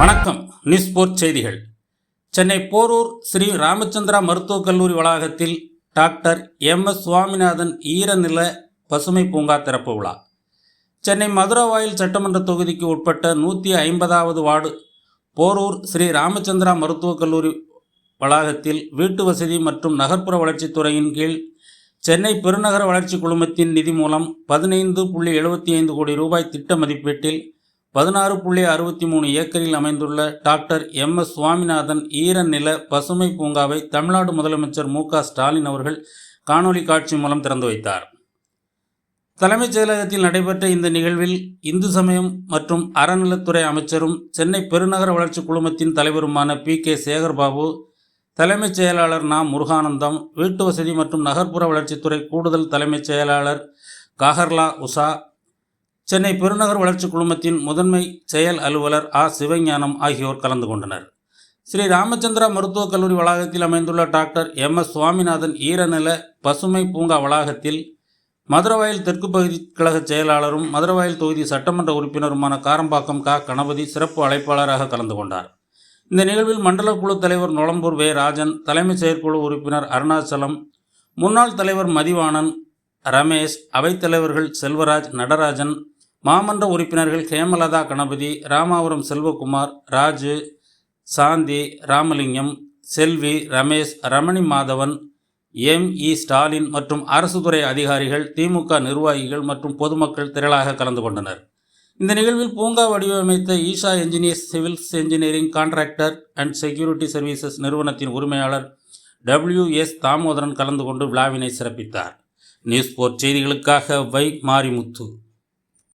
வணக்கம். நிஸ்போர்ட் செய்திகள். சென்னை போரூர் ஸ்ரீ ராமச்சந்திரா மருத்துவக் கல்லூரி வளாகத்தில் டாக்டர் எம். எஸ். சுவாமிநாதன் ஈரநில பசுமை பூங்கா திறப்பு விழா. சென்னை மதுரவாயில் சட்டமன்ற தொகுதிக்கு உட்பட்ட நூற்றி ஐம்பதாவது வார்டு போரூர் ஸ்ரீ ராமச்சந்திரா மருத்துவக் கல்லூரி வளாகத்தில் வீட்டு வசதி மற்றும் நகர்ப்புற வளர்ச்சித்துறையின் கீழ் சென்னை பெருநகர வளர்ச்சி குழுமத்தின் நிதி மூலம் பதினைந்து புள்ளி எழுபத்தி ஐந்து கோடி ரூபாய் திட்ட மதிப்பீட்டில் பதினாறு புள்ளி அறுபத்தி மூணு ஏக்கரில் அமைந்துள்ள டாக்டர் எம் எஸ் சுவாமிநாதன் ஈரநில பசுமை பூங்காவை தமிழ்நாடு முதலமைச்சர் மு க ஸ்டாலின் அவர்கள் காணொலி காட்சி மூலம் திறந்து வைத்தார். தலைமைச் செயலகத்தில் நடைபெற்ற இந்த நிகழ்வில் இந்து சமயம் மற்றும் அறநிலத்துறை அமைச்சரும் சென்னை பெருநகர வளர்ச்சி குழுமத்தின் தலைவருமான பி கே சேகர்பாபு தலைமைச் செயலாளர் நா முருகானந்தம் வீட்டு வசதி மற்றும் நகர்ப்புற வளர்ச்சித்துறை கூடுதல் தலைமைச் செயலாளர் காகர்லா உஷா சென்னை பெருநகர் வளர்ச்சி குழுமத்தின் முதன்மை செயல் அலுவலர் ஆ. சிவஞானம் ஆகியோர் கலந்து கொண்டனர். ஸ்ரீ ராமச்சந்திரா மருத்துவக் கல்லூரி வளாகத்தில் அமைந்துள்ள டாக்டர் எம். எஸ். சுவாமிநாதன் ஈரநில பசுமை பூங்கா வளாகத்தில் மதுரவாயல் தெற்கு பகுதி கழக செயலாளரும் மதுரவாயல் தொகுதி சட்டமன்ற உறுப்பினருமான காரம்பாக்கம் கா. கணபதி சிறப்பு அழைப்பாளராக கலந்து கொண்டார். இந்த நிகழ்வில் மண்டல குழு தலைவர் நொளம்பூர் வே. ராஜன் தலைமை செயற்குழு உறுப்பினர் அருணாச்சலம் முன்னாள் தலைவர் மதிவாணன் ரமேஷ் அவைத்தலைவர்கள் செல்வராஜ் நடராஜன் மாமன்ற உறுப்பினர்கள் ஹேமலதா கணபதி ராமாபுரம் செல்வகுமார் ராஜு சாந்தி ராமலிங்கம் செல்வி ரமேஷ் ரமணி மாதவன் எம். இ. ஸ்டாலின் மற்றும் அரசு துறை அதிகாரிகள் திமுக நிர்வாகிகள் மற்றும் பொதுமக்கள் திரளாக கலந்து கொண்டனர். இந்த நிகழ்வில் பூங்கா வடிவமைத்த Isha engineers civils engineering contractor and security services நிறுவனத்தின் உரிமையாளர் டபிள்யூ எஸ் தாமோதரன் கலந்து கொண்டு விழாவினை சிறப்பித்தார். நியூஸ் போர்ட் செய்திகளுக்காக வை மாரிமுத்து.